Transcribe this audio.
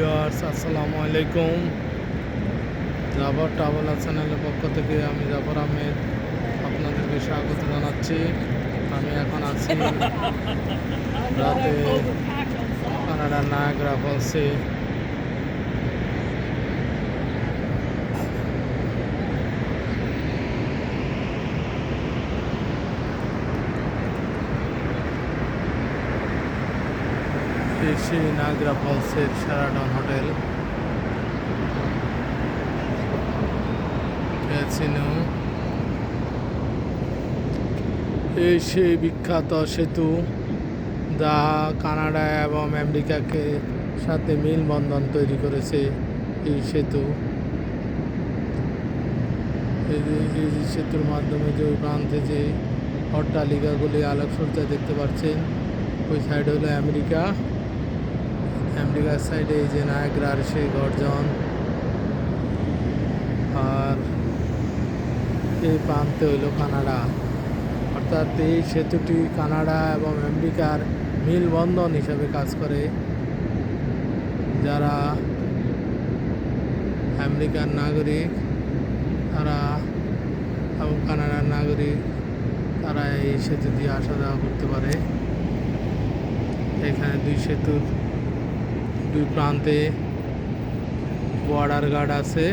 Viewers আসসালামু আলাইকুম। Zafar traveller চ্যানেলের পক্ষ থেকে আমি জাফর আহমেদ আপনাদেরকে স্বাগত জানাচ্ছি। আমি এখন আছি রাতে কানাডার নায়াগ্রা ফলসে। এসে নাগরা ফলসের সারাডন হোটেল। এই সেই বিখ্যাত সেতু। যা কানাডা এবং আমেরিকাকে সাথে মেলবন্ধন তৈরি করেছে এই সেতু। এই সেতুর মাধ্যমে যে ওই প্রান্তে যে অট্টালিকাগুলি আলোকসজ্জা দেখতে পাচ্ছেন, ওই সাইডে হলো আমেরিকা। আমেরিকার সাইডে এই যে নায়গ্রার সেই গর্জন আর এই প্রান্তে হইল কানাডা অর্থাৎ এই সেতুটি কানাডা এবং আমেরিকার মিলবন্ধন হিসাবে কাজ করে। যারা আমেরিকার নাগরিক, তারা এবং কানাডার নাগরিক, তারা এই সেতু দিয়ে আসা যাওয়া করতে পারে। এখানে দুই সেতুর দুই প্রান্তে বর্ডার গার্ড আছে।